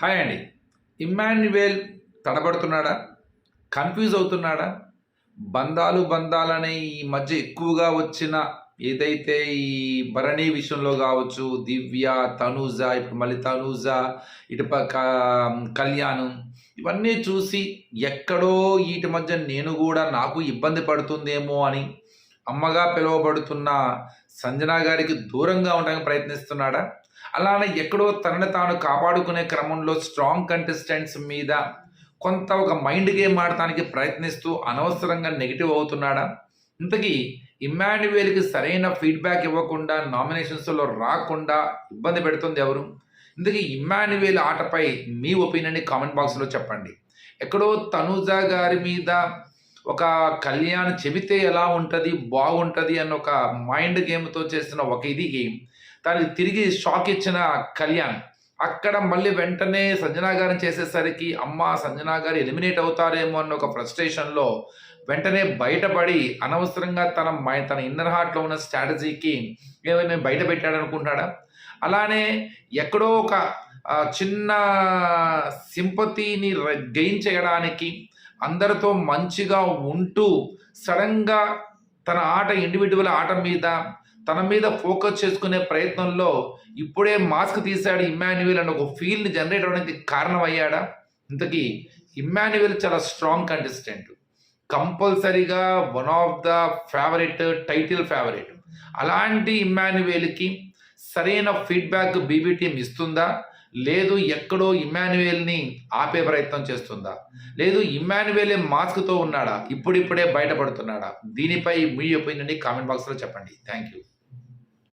Hi అండి. Emmanuel తడబడుతున్నాడా? Confuse అవుతున్నాడా? బంధాలు బంధాలనే ఈ మధ్య ఎక్కువగా వచ్చిన ఏదైతే ఈ భరణి విషయంలో కావచ్చు దివ్య తనూజ ఇప్పుడు మళ్ళీ తనూజ ఇటుపక్క కళ్యాణం ఇవన్నీ చూసి ఎక్కడో వీటి మధ్య నేను కూడా నాకు ఇబ్బంది పడుతుందేమో అని అమ్మగా పిలువబడుతున్న సంజన గారికి దూరంగా ఉండడానికి ప్రయత్నిస్తున్నాడా? అలానే ఎక్కడో తనని తాను కాపాడుకునే క్రమంలో స్ట్రాంగ్ కంటెస్టెంట్స్ మీద కొంత ఒక మైండ్ గేమ్ ఆడటానికి ప్రయత్నిస్తూ అనవసరంగా నెగిటివ్ అవుతున్నాడా? ఇంతకీ ఇమ్మాన్యువేల్కి సరైన ఫీడ్బ్యాక్ ఇవ్వకుండా నామినేషన్స్లో రాకుండా ఇబ్బంది పెడుతుంది ఎవరు? ఇందుకే ఇమ్మాన్యువేల్ ఆటపై మీ ఒపీనియన్ని కామెంట్ బాక్స్లో చెప్పండి. ఎక్కడో తనుజా గారి మీద ఒక కళ్యాణ్ చెబితే ఎలా ఉంటుంది బాగుంటుంది అన్న ఒక మైండ్ గేమ్తో చేసిన ఒక ఇది గేమ్ దానికి తిరిగి షాక్ ఇచ్చిన కళ్యాణ్. అక్కడ మళ్ళీ వెంటనే సంజనా గారిని చేసేసరికి అమ్మ సంజనా గారు ఎలిమినేట్ అవుతారేమో అన్న ఒక ఫ్రస్ట్రేషన్లో వెంటనే బయటపడి అనవసరంగా తన మై- తన ఇన్నర్ హార్ట్లో ఉన్న స్ట్రాటజీకి ఏమైనా బయట పెట్టాడు అనుకుంటాడా అలానే ఎక్కడో ఒక చిన్న సింపతిని గెయిన్ చేయడానికి అందరితో మంచిగా ఉంటూ సడన్గా తన ఆట ఇండివిజువల్ ఆట మీద తన మీద ఫోకస్ చేసుకునే ప్రయత్నంలో ఇప్పుడే మాస్క్ తీశాడు ఇమ్మాన్యువల్ అని ఒక ఫీల్ని జనరేట్ అవడానికి కారణం అయ్యాడా ఇంతకీ ఇమ్మాన్యువల్ చాలా స్ట్రాంగ్ కంటెస్టెంట్ కంపల్సరీగా one of the favourite title favourite. అలాంటి ఇమ్మాన్యువేల్కి సరైన ఫీడ్బ్యాక్ బీబీ టీం ఇస్తుందా? లేదు ఎక్కడో ఇమాన్యువేల్ని ఆపే ప్రయత్నం చేస్తుందా? లేదు ఇమాన్యువేలే మాస్క్తో ఉన్నాడా? ఇప్పుడిప్పుడే బయటపడుతున్నాడా? దీనిపై మీ ఒపీనియన్ని కామెంట్ బాక్స్లో చెప్పండి. Thank you